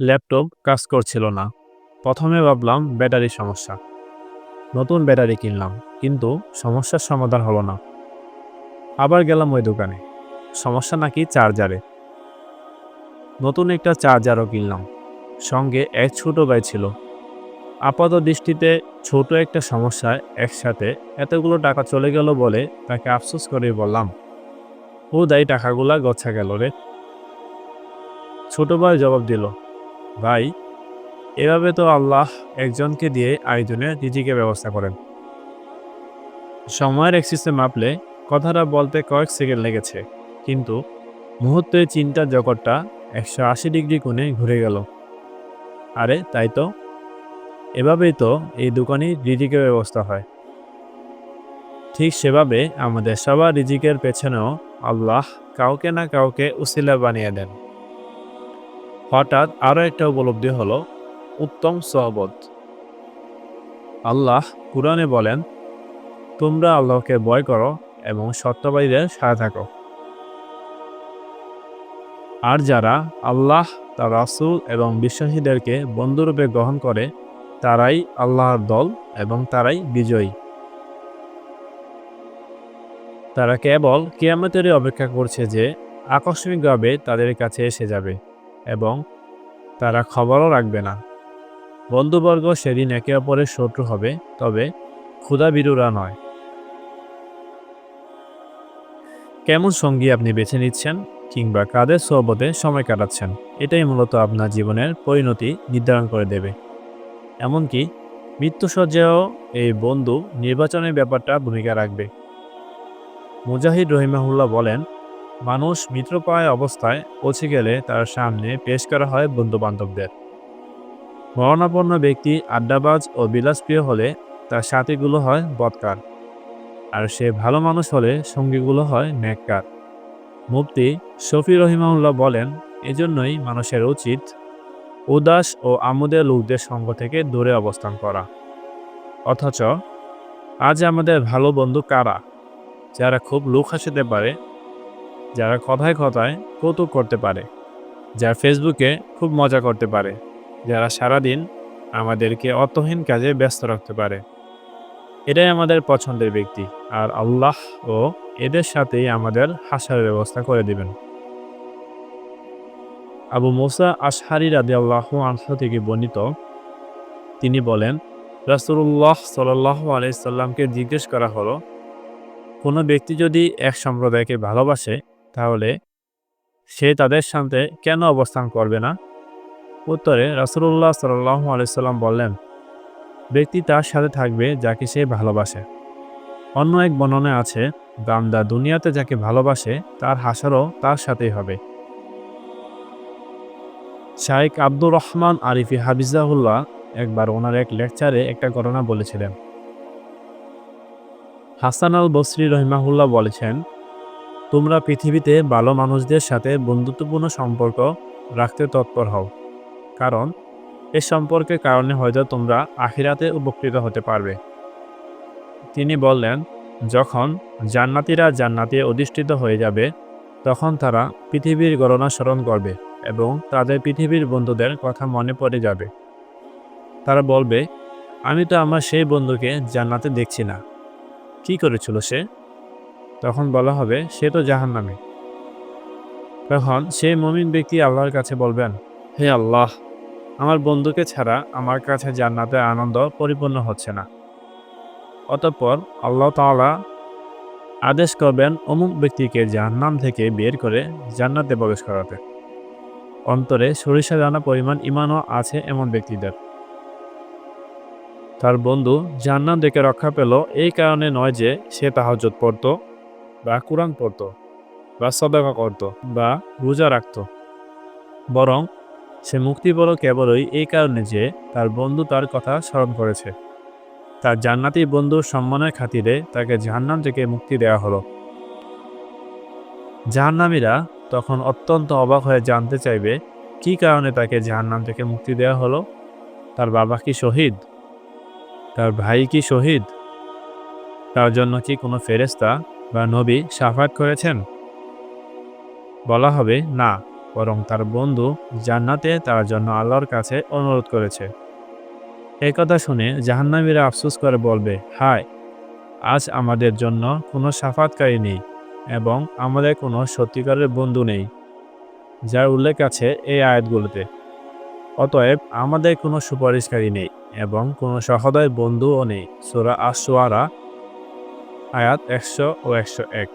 Laptop কাজ করছিল না। প্রথমে ভাবলাম ব্যাটারি সমস্যা। নতুন ব্যাটারি কিনলাম, কিন্তু সমস্যার সমাধান হলো না। আবার গেলাম ওই দোকানে। সমস্যা নাকি চার্জারে। নতুন একটা চার্জারও কিনলাম। সঙ্গে এক ছোট ভাই ছিল। আপাত দৃষ্টিতে ছোট একটা সমস্যায় একসাথে এতগুলো টাকা চলে গেল বলে তাকে আফসোস করে বললাম, ও দায়ী টাকাগুলা গছা গেল রে। ছোট ভাই জবাব দিল ভাই, এভাবে তো আল্লাহ একজনকে দিয়ে আরেকজনের রিজিকে ব্যবস্থা করেন। সময়ের এক্সিসে মাপলে কথাটা বলতে কয়েক সেকেন্ড লেগেছে, কিন্তু মুহূর্তে চিন্তার জগৎটা একশো আশি ডিগ্রি কোণে ঘুরে গেল। আরে, তাই তো? এভাবেই তো এই দোকানে রিজিকের ব্যবস্থা হয়। ঠিক সেভাবে আমাদের সবার রিজিকের পেছনেও আল্লাহ কাউকে না কাউকে উসিলা বানিয়ে দেন। হঠাৎ আরও একটা উপলব্ধি হল, উত্তম সহবত। আল্লাহ কুরআনে বলেন, তোমরা আল্লাহকে ভয় করো এবং সত্যবাদীদের সাথে থাকো। আর যারা আল্লাহ, তার রাসূল এবং বিশ্বাসীদেরকে বন্ধুরূপে গ্রহণ করে, তারাই আল্লাহর দল এবং তারাই বিজয়ী। তারা কেবল কেয়ামতেরই অপেক্ষা করছে যে আকস্মিকভাবে তাদের কাছে এসে যাবে। এবং তারা খবরও রাখবে না। বন্ধুবর্গ সেদিন একে অপরের শত্রু হবে, তবে ক্ষুধাবিরুরা নয়। কেমন সঙ্গী আপনি বেছে নিচ্ছেন কিংবা কাদের সোহবতে সময় কাটাচ্ছেন, এটাই মূলত আপনার জীবনের পরিণতি নির্ধারণ করে দেবে। এমনকি মৃত্যুসজ্জায়ও এই বন্ধু নির্বাচনের ব্যাপারটা ভূমিকা রাখবে। মুজাহিদ রহিমাহুল্লাহ বলেন মানুষ মিত্রপায় অবস্থায় পৌঁছে গেলে তার সামনে পেশ করা হয় বন্ধুবান্ধবদের। মরণাপন্ন ব্যক্তি আড্ডাবাজ ও বিলাসপ্রিয় হলে তার সাথীগুলো হয় বৎকার, আর সে ভালো মানুষ হলে সঙ্গীগুলো হয় ন্যাক্কার। মুফতি শফি রহিমাউল্লাহ বলেন, এজন্যই মানুষের উচিত উদাস ও আমোদের লোকদের সঙ্গ থেকে দূরে অবস্থান করা। অথচ আজ আমাদের ভালো বন্ধু কারা, যারা খুব লোক হাসিতে পারে যারা কথায় কথায় কৌতুক করতে পারে, যারা ফেসবুকে খুব মজা করতে পারে, যারা সারাদিন আমাদেরকে অর্থহীন কাজে ব্যস্ত রাখতে পারে। এটাই আমাদের পছন্দের ব্যক্তি, আর আল্লাহ ও এদের সাথেই আমাদের হাসার ব্যবস্থা করে দিবেন। আবু মোসা আশহারি রাদি আল্লাহ আনহা থেকে বর্ণিত, তিনি বলেন রাসুল্লাহ সাল্লাহ আলাইসাল্লামকে জিজ্ঞেস করা হলো, কোনো ব্যক্তি যদি এক সম্প্রদায়কে ভালোবাসে তাহলে সে তাদের সাথে কেন অবস্থান করবে না? উত্তরে রাসুল্লাহ সাল্লাহ আলাইসাল্লাম বললেন, ব্যক্তি তার সাথে থাকবে যাকে সে ভালোবাসে। অন্য এক বর্ণনায় আছে, বান্দা দুনিয়াতে যাকে ভালোবাসে, তার হাসারও তার সাথেই হবে। শাইখ আব্দুর রহমান আরিফি হাবিজাহুল্লাহ একবার ওনার এক লেকচারে একটা ঘটনা বলেছিলেন। হাসান আল বসরি রহিমাহুল্লাহ বলেছেন তোমরা পৃথিবীতে ভালো মানুষদের সাথে বন্ধুত্বপূর্ণ সম্পর্ক রাখতে তৎপর হও। কারণ, এ সম্পর্কের কারণে হয়তো তোমরা আখিরাতে উপকৃত হতে পারবে। তিনি বললেন, যখন জান্নাতিরা জান্নাতে অধিষ্ঠিত হয়ে যাবে, তখন তারা পৃথিবীর গণনা স্মরণ করবে এবং তাদের পৃথিবীর বন্ধুদের কথা মনে পড়ে যাবে। তারা বলবে, আমি তো আমার সেই বন্ধুকে জান্নাতে দেখছি না। কি করেছিল সে? তখন বলা হবে, সে তো জাহান্নামে। তখন সেই মমিন ব্যক্তি আল্লাহর কাছে বলবেন, হে আল্লাহ, আমার বন্ধুকে ছাড়া আমার কাছে জান্নাতের আনন্দ পরিপূর্ণ হচ্ছে না। অতঃপর আল্লাহ তাআলা আদেশ করবেন অমুক ব্যক্তিকে জাহান্নাম থেকে বের করে জান্নাতে প্রবেশ করাতে। অন্তরে সরিষা জানা পরিমাণ ইমানও আছে এমন ব্যক্তিদের। তার বন্ধু জান্নাত দেখে রক্ষা পেল, এই কারণে নয় যে সে তাহাজত পড়ত বা কোরআন পড়ত, বা সদাকা করত, বা রোজা রাখত। বরং সে মুক্তি পেল কেবলই এই কারণে যে তার বন্ধু তার কথা স্মরণ করেছে। তার জান্নাতি বন্ধুর সম্মানের খাতিরে তাকে জাহান্নাম থেকে মুক্তি দেওয়া হলো। জাহান্নামীরা তখন অত্যন্ত অবাক হয়ে জানতে চাইবে, কি কারণে তাকে জাহান্নাম থেকে মুক্তি দেওয়া হলো? তার বাবা কি শহীদ? তার ভাই কি শহীদ? তার জন্য কি কোনো ফেরেস্তা বা নবী সাফাত করেছেন? বলা হবে, না, বরং তার বন্ধু জান্নাতে তার জন্য আল্লাহর কাছে অনুরোধ করেছে। এই কথা শুনে জাহান্নামীরা আফসোস করে বলবে, হায়, আজ আমাদের জন্য কোনো সাফাতকারী নেই এবং আমাদের কোনো সত্যিকারের বন্ধু নেই। যার উল্লেখ আছে এই আয়াতগুলোতে। অতএব আমাদের কোনো সুপারিশকারী নেই এবং কোনো সহদয় বন্ধুও নেই। সোরা আশোয়ারা আয়াত একশো ও একশো এক।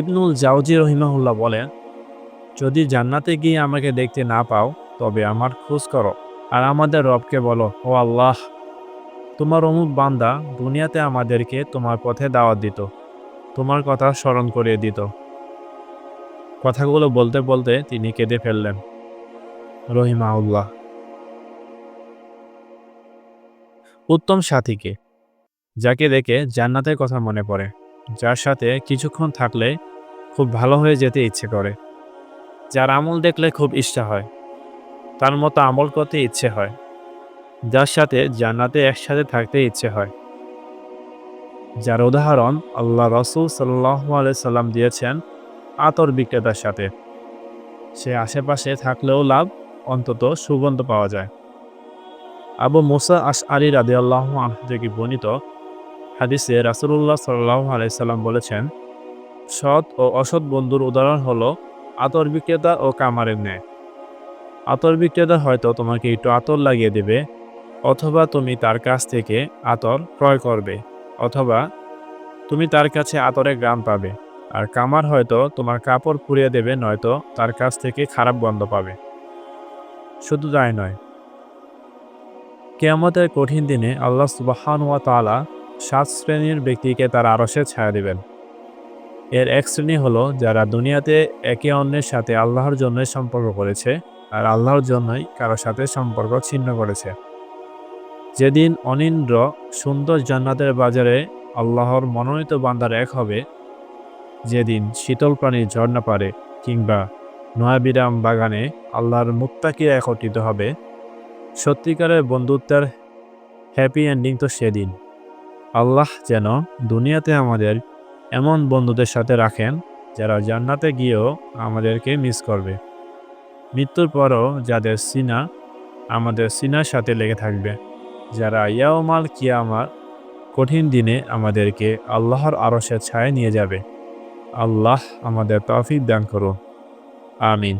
ইবনুল জাউজি রহিমাহুল্লাহ বলেন, যদি জান্নাতে গিয়ে আমাকে দেখতে না পাও, তবে আমার খোঁজ করো আর আমাদের রবকে বলো, ও আল্লাহ, তোমার অমুক বান্দা দুনিয়াতে আমাদেরকে তোমার পথে দাওয়াত দিত, তোমার কথা স্মরণ করিয়ে দিত। কথাগুলো বলতে বলতে তিনি কেঁদে ফেললেন। রহিমাউল্লাহ উত্তম সাথীকে, যাকে দেখে জান্নাতের কথা মনে পড়ে, যার সাথে কিছুক্ষণ থাকলে খুব ভালো হয়ে যেতে ইচ্ছে করে। যার আমল দেখলে খুব ইচ্ছা হয়, তার মতো আমল করতে ইচ্ছে হয়, যার সাথে জান্নাতে একসাথে থাকতে ইচ্ছে হয়। যার উদাহরণ আল্লাহ রসুল সাল্লাহ সাল্লাম দিয়েছেন আতর বিক্রেতার সাথে। সে আশেপাশে থাকলেও লাভ অন্তত সুগন্ধ পাওয়া যায়। আবু মুসা আশ আলী রাদে আল্লাহ থেকে বর্ণিত হাদিসে রাসুল্লাহ সাল্লাহ আলাইসাল্লাম বলেছেন, সৎ ও অসৎ বন্ধুর উদাহরণ হলো আতর বিক্রেতা ও কামারের ন্যায়। আতর বিক্রেতা হয়তো তোমাকে একটু আতর লাগিয়ে দেবে অথবা তুমি তার কাছ থেকে আতর ক্রয় করবে অথবা তুমি তার কাছে আতরের গ্রাম পাবে আর কামার হয়তো তোমার কাপড় পুড়িয়ে দেবে নয়তো তার কাছ থেকে খারাপ গন্ধ পাবে। শুধু তাই নয় কেয়ামতের কঠিন দিনে আল্লাহ সুবাহান ওয়া তালা সাত শ্রেণির ব্যক্তিকে তার আরসে ছায়া দেবেন। এর এক শ্রেণি হলো যারা দুনিয়াতে একে অন্যের সাথে আল্লাহর জন্যই সম্পর্ক করেছে আর আল্লাহর জন্যই কারও সাথে সম্পর্ক ছিন্ন করেছে। যেদিন অনিন্দ্র সুন্দর জান্নাতের বাজারে আল্লাহর মনোনীত বান্দার এক হবে, যেদিন শীতল প্রাণীর ঝর্ণা পারে কিংবা নয়াবিরাম বাগানে আল্লাহর মুক্তাকিরা একত্রিত হবে সত্যিকারের বন্ধুত্বের হ্যাপি এন্ডিং তো সেদিন। আল্লাহ যেন দুনিয়াতে আমাদের এমন বন্ধুদের সাথে রাখেন, যারা জান্নাতে গিয়েও আমাদেরকে মিস করবে। মৃত্যুর পরও যাদের সিনা, আমাদের সিনার সাথে লেগে থাকবে। যারা ইয়াওমাল কিয়ামার কঠিন দিনে আমাদেরকে আল্লাহর আরশের ছায় নিয়ে যাবে। আল্লাহ আমাদের তৌফিক দান করুন। আমিন।